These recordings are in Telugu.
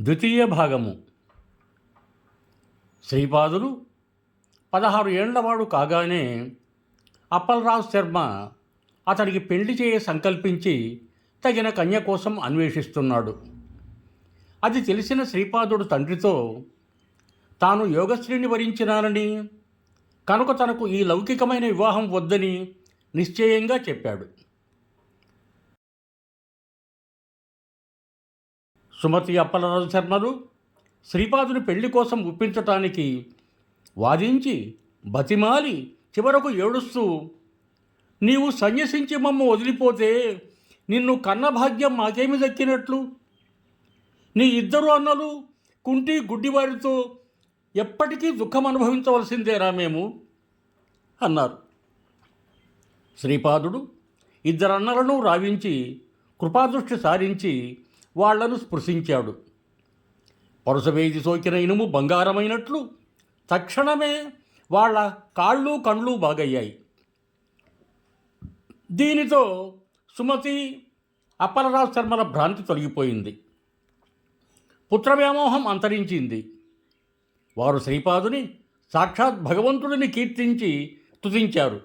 ద్వితీయ భాగము. శ్రీపాదులు పదహారు ఏళ్ళవాడు కాగానే అప్పలరావు శర్మ అతడికి పెళ్ళి చేయ సంకల్పించి తగిన కన్య కోసం అన్వేషిస్తున్నాడు. అది తెలిసిన శ్రీపాదుడు తండ్రితో తాను యోగశ్రీని వరించినానని కనుక తనకు ఈ లౌకికమైన వివాహం వద్దని నిశ్చయంగా చెప్పాడు. సుమతి అప్పలరాజు శర్మలు శ్రీపాదుని పెళ్ళి కోసం ఒప్పించటానికి వాదించి బతిమాలి చివరకు ఏడుస్తూ నీవు సన్యసించి మమ్మ వదిలిపోతే నిన్ను కన్న భాగ్యం మాకేమి దక్కినట్లు? నీ ఇద్దరు అన్నలు కుంటి గుడ్డివారితో ఎప్పటికీ దుఃఖం అనుభవించవలసిందేరా మేము అన్నారు. శ్రీపాదుడు ఇద్దరు అన్నలను రావించి కృపాదృష్టి సారించి వాళ్ళను స్పృశించాడు. పరుసవేది సోకిన ఇనుము బంగారమైనట్లు తక్షణమే వాళ్ళ కాళ్ళు కండ్లు బాగయ్యాయి. దీనితో సుమతి అప్పలరాజు శర్మల భ్రాంతి తొలగిపోయింది. పుత్రవ్యామోహం అంతరించింది. వారు శ్రీపాదుని సాక్షాత్ భగవంతుడిని కీర్తించి తుదించారు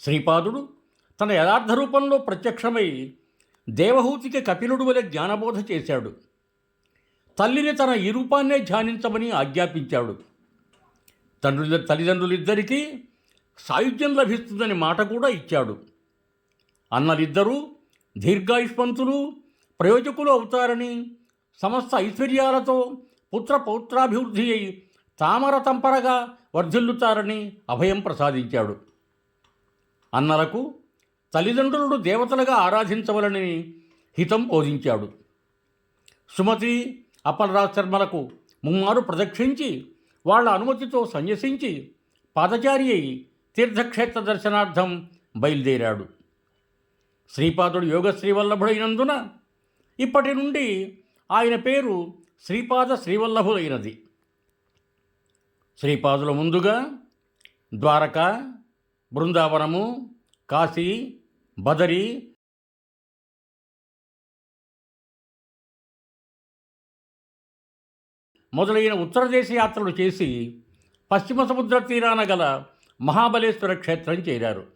శ్రీపాదుడు తన యథార్థ రూపంలో ప్రత్యక్షమై దేవహూతికి కపిలుడు వలె జ్ఞానబోధ చేశాడు. తల్లిని తన ఈ రూపాన్నే ధ్యానించమని ఆజ్ఞాపించాడు. తండ్రుల తల్లిదండ్రులిద్దరికీ సాయుధ్యం లభిస్తుందని మాట కూడా ఇచ్చాడు. అన్నలిద్దరూ దీర్ఘాయుష్మంతులు ప్రయోజకులు అవుతారని సమస్త ఐశ్వర్యాలతో పుత్ర పౌత్రాభివృద్ధి అయి తామర తంపరగా వర్ధిల్లుతారని అభయం ప్రసాదించాడు. అన్నలకు తల్లిదండ్రులను దేవతలుగా ఆరాధించవలని హితం బోధించాడు. సుమతి అప్పలరాజ్ శర్మలకు ముమ్మారు ప్రదక్షించి వాళ్ళ అనుమతితో సన్యసించి పాదచారి అయి తీర్థక్షేత్ర దర్శనార్థం బయలుదేరాడు. శ్రీపాదుడు యోగశ్రీవల్లభుడైనందున ఇప్పటి నుండి ఆయన పేరు శ్రీపాద శ్రీవల్లభుడైనది శ్రీపాదుల ముందుగా ద్వారక బృందావనము కాశీ బదరి మొదలైన ఉత్తర దేశ యాత్రలు చేసి పశ్చిమ సముద్ర తీరాన గల మహాబలేశ్వర క్షేత్రం చేరారు.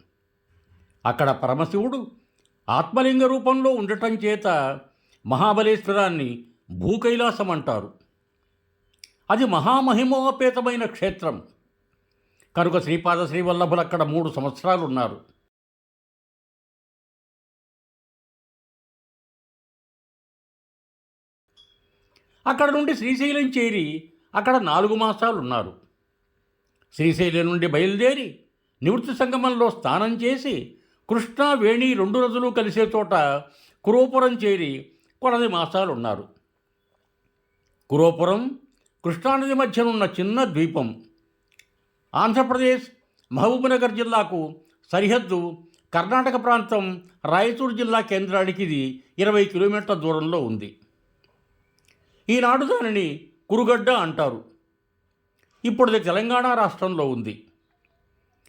అక్కడ పరమశివుడు ఆత్మలింగ రూపంలో ఉండటం చేత మహాబలేశ్వరాన్ని భూకైలాసం అంటారు. అది మహామహిమోపేతమైన క్షేత్రం. కనుక శ్రీపాద శ్రీవల్లభులు అక్కడ మూడు సంవత్సరాలు ఉన్నారు. అక్కడ నుండి శ్రీశైలం చేరి అక్కడ నాలుగు మాసాలు ఉన్నారు శ్రీశైలం నుండి బయలుదేరి నివృత్తి సంగమంలో స్నానం చేసి కృష్ణా వేణి రెండు రోజులు కలిసే చోట కురోపురం చేరి కొలది మాసాలు ఉన్నారు కురోపురం కృష్ణానది మధ్యనున్న చిన్న ద్వీపం. ఆంధ్రప్రదేశ్ మహబూబ్నగర్ జిల్లాకు సరిహద్దు కర్ణాటక ప్రాంతం రాయచూరు జిల్లా కేంద్రానికి ఇది ఇరవై కిలోమీటర్ల దూరంలో ఉంది. ఈనాడు దానిని కురుగడ్డ అంటారు. ఇప్పుడు అది తెలంగాణ రాష్ట్రంలో ఉంది.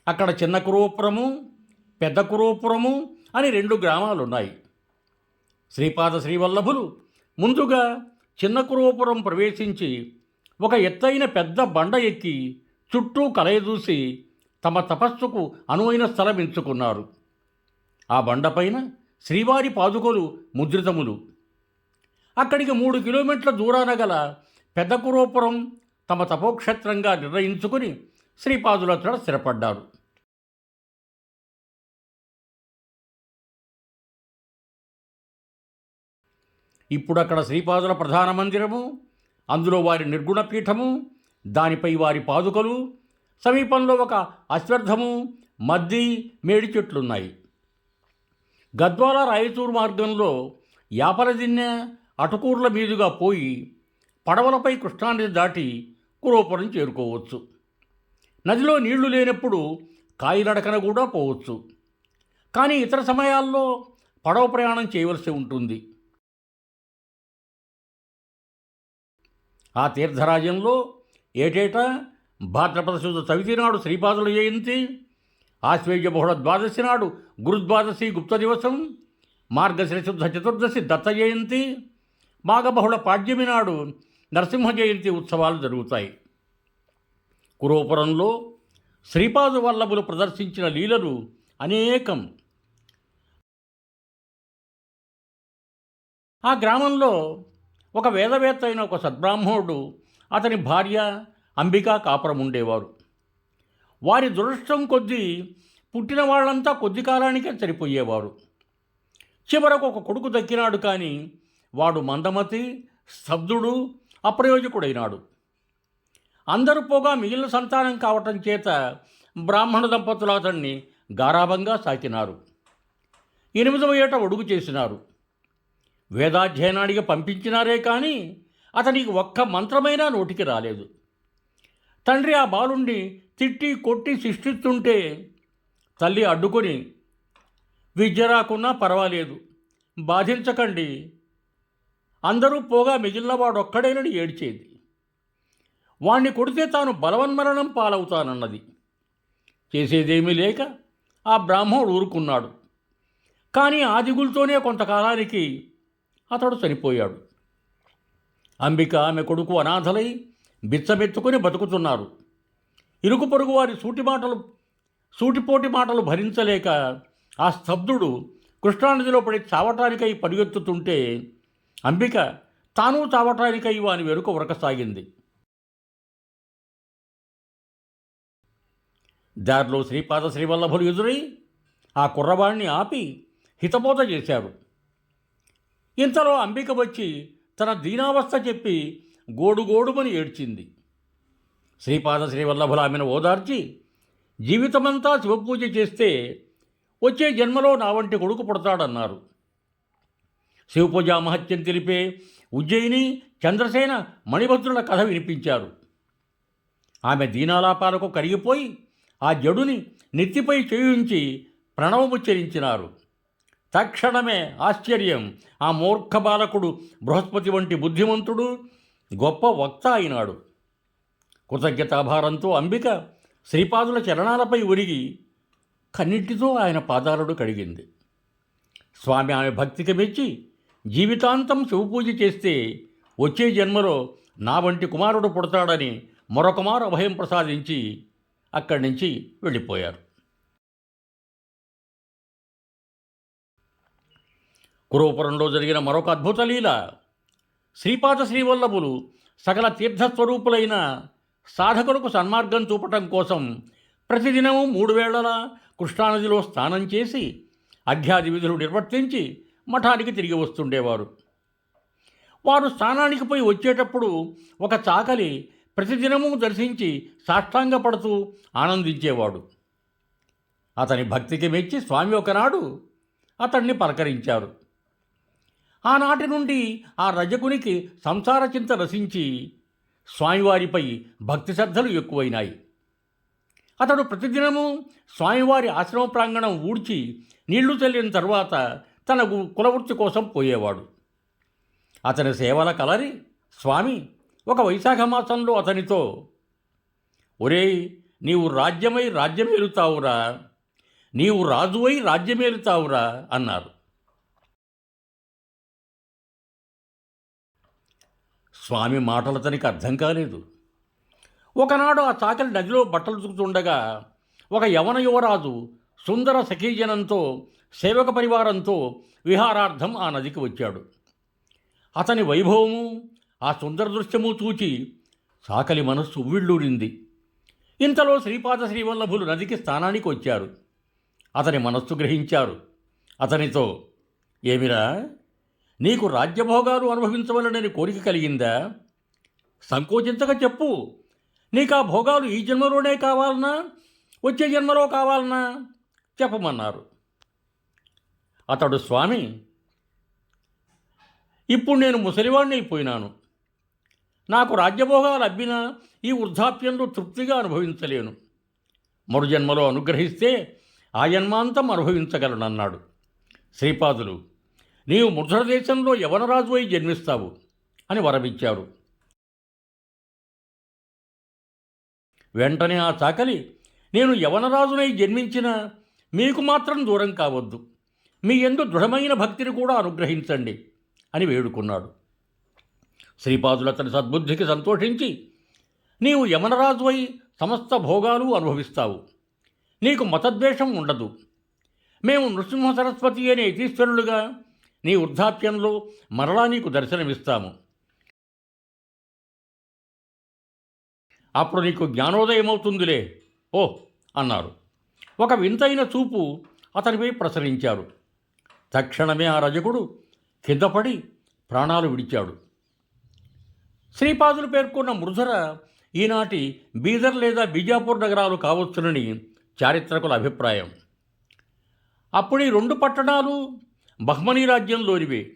అక్కడ చిన్న కురువపురము పెద్ద కురువపురము అని రెండు గ్రామాలు ఉన్నాయి శ్రీపాద శ్రీవల్లభులు ముందుగా చిన్న కురువపురం ప్రవేశించి ఒక ఎత్తైన పెద్ద బండ ఎక్కి చుట్టూ కలయదూసి తమ తపస్సుకు అనువైన స్థలం ఎంచుకున్నారు. ఆ బండపైన శ్రీవారి పాదుకలు ముద్రితములు. అక్కడికి మూడు కిలోమీటర్ల దూరాన గల పెద్ద కురోపురం తమ తపోక్షేత్రంగా నిర్ణయించుకుని శ్రీపాదులతో స్థిరపడ్డారు. ఇప్పుడు అక్కడ శ్రీపాదుల ప్రధాన మందిరము అందులో వారి నిర్గుణ పీఠము దానిపై వారి పాదుకలు సమీపంలో ఒక అశ్వర్థము మద్ది మేడి చెట్లున్నాయి. గద్వాల రాయచూరు మార్గంలో యాపలదిన్నె అటుకూర్ల మీదుగా పోయి పడవలపై కృష్ణానది దాటి కురోపురం చేరుకోవచ్చు. నదిలో నీళ్ళు లేనప్పుడు కాయిలడకన కూడా పోవచ్చు. కానీ ఇతర సమయాల్లో పడవ ప్రయాణం చేయవలసి ఉంటుంది. ఆ తీర్థరాజ్యంలో ఏటేటా భాద్రపద శుద్ధ చవితి నాడు శ్రీపాదుల జయంతి ఆశ్వేజ బహుళ ద్వాదశి నాడు గురుద్వాదశి గుప్త దివసం మార్గశిర శుద్ధ చతుర్దశి దత్త జయంతి మాఘబహుళ పాడ్యమి నాడు నరసింహ జయంతి ఉత్సవాలు జరుగుతాయి. కురోపురంలో శ్రీపాదు వల్లభులు ప్రదర్శించిన లీలలు అనేకం. ఆ గ్రామంలో ఒక వేదవేత్త అయిన ఒక సద్బ్రాహ్మణుడు అతని భార్య అంబికా కాపురం ఉండేవారు. వారి దురదృష్టం కొద్దీ పుట్టిన వాళ్ళంతా కొద్ది కాలానికే చనిపోయేవారు. చివరకు ఒక కొడుకు దక్కినాడు కానీ వాడు మందమతి స్తబ్దుడు అప్రయోజకుడైనాడు. అందరూ పోగా మిగిలిన సంతానం కావటం చేత బ్రాహ్మణ దంపతులు అతన్ని గారాభంగా సాకినారు. ఎనిమిదవ ఏట ఒడుగు చేసినారు. వేదాధ్యయనానికి పంపించినారే కానీ అతనికి ఒక్క మంత్రమైనా నోటికి రాలేదు. తండ్రి ఆ బాలుణ్ణి తిట్టి కొట్టి శిక్షిస్తుంటే తల్లి అడ్డుకొని విద్య రాకున్నా పర్వాలేదు బాధించకండి అందరూ పోగా మిగిలినవాడు ఒక్కడేనని ఏడ్చేది. వాణ్ణి కొడితే తాను బలవన్మరణం పాలవుతానన్నది. చేసేదేమీ లేక ఆ బ్రాహ్మణుడు ఊరుకున్నాడు. కానీ ఆదిగులతోనే కొంతకాలానికి అతడు చనిపోయాడు. అంబిక ఆమె కొడుకు అనాథలై బిచ్చబెత్తుకొని బతుకుతున్నారు. ఇరుకు పొరుగు వారి సూటి మాటలు సూటిపోటి మాటలు భరించలేక ఆ స్తబ్దుడు కృష్ణానదిలో పడి చావటానికై పరిగెత్తుతుంటే అంబిక తాను చావటానికై వాని వెనుక ఉరకసాగింది. దారిలో శ్రీపాద శ్రీవల్లభులు ఎదురై ఆ కుర్రవాణ్ణి ఆపి హితబోధ చేశారు ఇంతలో అంబిక వచ్చి తన దీనావస్థ చెప్పి గోడుగోడుమని ఏడ్చింది. శ్రీపాద శ్రీవల్లభులు ఆమెను ఓదార్చి జీవితమంతా శివపూజ చేస్తే వచ్చే జన్మలో నా వంటి కొడుకు పుడతాడన్నారు. శివపూజ మహత్యం తెలిపే ఉజ్జయిని చంద్రసేన మణిభద్రుల కథ వినిపించారు. ఆమె దీనాలాపాలకు కరిగిపోయి ఆ జడుని నెత్తిపై చేయించి ప్రణవముచ్చరించినారు. తక్షణమే ఆశ్చర్యం ఆ మూర్ఖ బాలకుడు బృహస్పతి వంటి బుద్ధిమంతుడు గొప్ప వక్త అయినాడు. కృతజ్ఞతాభారంతో అంబిక శ్రీపాదుల చరణాలపై ఒరిగి కన్నిటితో ఆయన పాదాలను కడిగింది. స్వామి ఆమె భక్తికి మెచ్చి జీవితాంతం శివపూజ చేస్తే వచ్చే జన్మలో నా వంటి కుమారుడు పుడతాడని మరొకమారు అభయం ప్రసాదించి అక్కడి నుంచి వెళ్ళిపోయారు. కురవపురంలో జరిగిన మరొక అద్భుత లీల. శ్రీపాద శ్రీవల్లభులు సకల తీర్థస్వరూపులైన సాధకులకు సన్మార్గం చూపటం కోసం ప్రతిదినము మూడు వేళల కృష్ణానదిలో స్నానం చేసి అధ్యాది విధులు నిర్వర్తించి మఠానికి తిరిగి వస్తుండేవారు. వారు స్నానానికి పోయి వచ్చేటప్పుడు ఒక చాకలి ప్రతిదినము దర్శించి సాష్టాంగపడుతూ ఆనందించేవాడు. అతని భక్తికి మెచ్చి స్వామి ఒకనాడు అతన్ని పలకరించారు. ఆనాటి నుండి ఆ రజకునికి సంసార చింత రసించి స్వామివారిపై భక్తి శ్రద్ధలు ఎక్కువైనాయి. అతడు ప్రతిదినము స్వామివారి ఆశ్రమ ప్రాంగణం ఊడ్చి నీళ్ళు చల్లిన తర్వాత తన కులవృత్తి కోసం పోయేవాడు. అతని సేవల కలరి స్వామి ఒక వైశాఖ మాసంలో అతనితో ఒరేయ్ నీవు రాజ్యమై రాజ్యమేలుతావురా నీవు రాజువై రాజ్యమేలుతావురా అన్నారు. స్వామి మాటలు అతనికి అర్థం కాలేదు. ఒకనాడు ఆ చాకలి నదిలో బట్టలు చుకుతుండగా ఒక యవన యువరాజు సుందర సఖీజనంతో సేవక పరివారంతో విహారార్థం ఆ నదికి వచ్చాడు. అతని వైభవము ఆ సుందర దృశ్యము చూచి సాకలి మనస్సు ఉవ్విళ్ళూరింది. ఇంతలో శ్రీపాద శ్రీవల్లభులు నదికి స్థానానికి వచ్చారు. అతని మనస్సు గ్రహించారు. అతనితో ఏమిరా? నీకు రాజ్యభోగాలు అనుభవించవలనని కోరిక కలిగిందా? సంకోచించక చెప్పు. నీకు ఆ భోగాలు ఈ జన్మలోనే కావాలనా? వచ్చే జన్మలో కావాలనా? చెప్పమన్నారు. అతడు స్వామి ఇప్పుడు నేను ముసలివాణ్ణి అయిపోయినాను. నాకు రాజ్యభోగాలు అబ్బినా ఈ వృద్ధాప్యంలో తృప్తిగా అనుభవించలేను. మరుజన్మలో అనుగ్రహిస్తే ఆ జన్మాంతం అనుభవించగలనన్నాడు. శ్రీపాదులు నీవు ముద్ర దేశంలో యవనరాజు అయి జన్మిస్తావు అని వరమిచ్చాడు వెంటనే ఆ చాకలి నేను యవనరాజునై జన్మించిన మీకు మాత్రం దూరం కావద్దు. మీ ఎందు దృఢమైన భక్తిని కూడా అనుగ్రహించండి అని వేడుకున్నాడు. శ్రీపాదులు అతని సద్బుద్ధికి సంతోషించి నీవు యమనరాజు అయి సమస్త భోగాలు అనుభవిస్తావు. నీకు మతద్వేషం ఉండదు. మేము నృసింహ సరస్వతి అనే యతీశ్వరులుగా నీ వృద్ధాప్యంలో మరలా నీకు దర్శనమిస్తాము. అప్పుడు నీకు జ్ఞానోదయం అవుతుందిలే ఓ అన్నారు. ఒక వింతైన చూపు అతనిపై ప్రసరించారు. తక్షణమే ఆ రజకుడు కిందపడి ప్రాణాలు విడిచాడు. శ్రీపాదులు పేర్కొన్న మృధుర ఈనాటి బీదర్ లేదా బీజాపూర్ నగరాలు కావచ్చునని చారిత్రకుల అభిప్రాయం. అప్పుడు ఈ రెండు పట్టణాలు బహ్మనీ రాజ్యంలోనివే.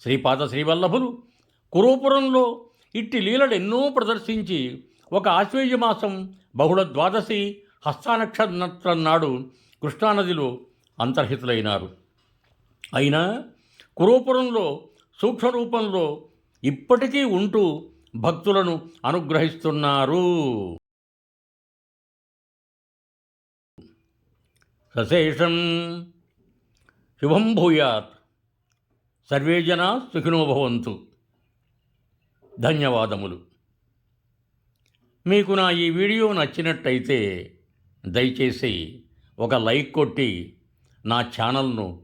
శ్రీపాద శ్రీవల్లభులు కురూపురంలో ఇట్టి లీలలు ఎన్నో ప్రదర్శించి ఒక ఆశ్వేజమాసం బహుళ ద్వాదశి హస్తానక్షత్రం నాడు కృష్ణానదిలో అంతర్హితులైనారు. అయినా కురూపురంలో సూక్ష్మరూపంలో ఇప్పటికీ ఉంటూ భక్తులను అనుగ్రహిస్తున్నారు. సశేషం. శుభం భూయాత్. సర్వే జనా సుఖినోభవంతు ధన్యవాదములు. మీకు నా ఈ వీడియో నచ్చినట్టయితే దయచేసి ఒక లైక్ కొట్టి నా ఛానల్ను